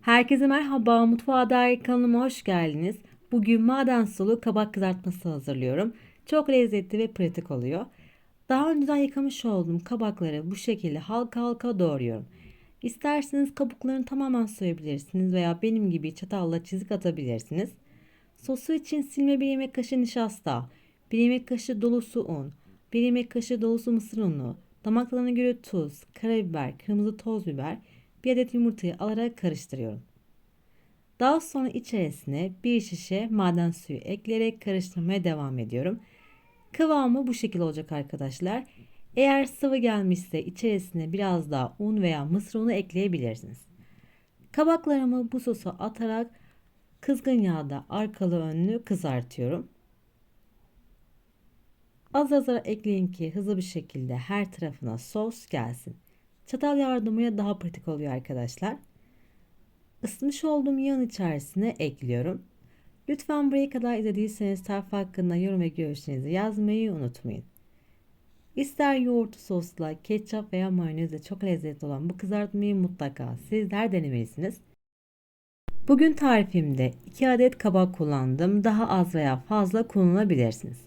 Herkese merhaba, Mutfağa Dair kanalıma hoş geldiniz. Bugün maden sulu kabak kızartması hazırlıyorum. Çok lezzetli ve pratik oluyor. Daha önceden yıkamış olduğum kabakları bu şekilde halka halka doğruyorum. İsterseniz kabuklarını tamamen soyabilirsiniz veya benim gibi çatalla çizik atabilirsiniz. Sosu için silme bir yemek kaşığı nişasta, bir yemek kaşığı dolusu un, bir yemek kaşığı dolusu mısır unu, damak tadına göre tuz, karabiber, kırmızı toz biber, bir adet yumurtayı alarak karıştırıyorum. Daha sonra içerisine bir şişe maden suyu ekleyerek karıştırmaya devam ediyorum. Kıvamı bu şekil olacak arkadaşlar. Eğer sıvı gelmişse içerisine biraz daha un veya mısır unu ekleyebilirsiniz. Kabaklarımı bu sosa atarak kızgın yağda arkalı önlü kızartıyorum. Az az ekleyin ki hızlı bir şekilde her tarafına sos gelsin. Çatal yardımıyla daha pratik oluyor arkadaşlar. Isıtmış olduğum yağın içerisine ekliyorum. Lütfen buraya kadar izlediyseniz tarif hakkında yorum ve görüşlerinizi yazmayı unutmayın. İster yoğurtlu sosla, ketçap veya mayonezle çok lezzetli olan bu kızartmayı mutlaka sizler denemelisiniz. Bugün tarifimde 2 adet kabak kullandım. Daha az veya fazla kullanabilirsiniz.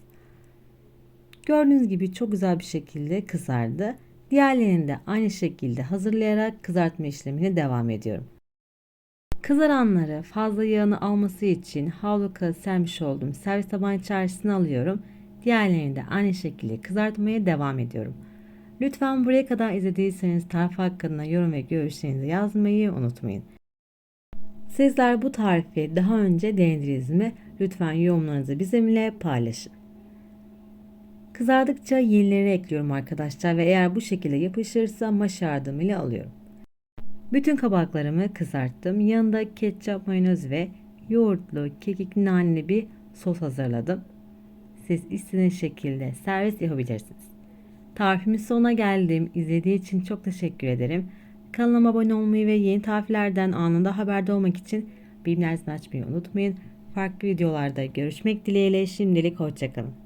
Gördüğünüz gibi çok güzel bir şekilde kızardı. Diğerlerini de aynı şekilde hazırlayarak kızartma işlemine devam ediyorum. Kızaranları fazla yağını alması için havlu kağıt sermiş olduğum servis tabağı içerisine alıyorum. Diğerlerini de aynı şekilde kızartmaya devam ediyorum. Lütfen buraya kadar izlediyseniz tarif hakkında yorum ve görüşlerinizi yazmayı unutmayın. Sizler bu tarifi daha önce denediniz mi? Lütfen yorumlarınızı bizimle paylaşın. Kızardıkça yenileri ekliyorum arkadaşlar ve eğer bu şekilde yapışırsa maş yardımıyla alıyorum. Bütün kabaklarımı kızarttım. Yanında ketçap, mayonez ve yoğurtlu, kekikli, naneli bir sos hazırladım. Siz istediğiniz şekilde servis yapabilirsiniz. Tarifimin sonuna geldim. İzlediği için çok teşekkür ederim. Kanalıma abone olmayı ve yeni tariflerden anında haberdar olmak için bildirimleri açmayı unutmayın. Farklı videolarda görüşmek dileğiyle şimdilik hoşçakalın.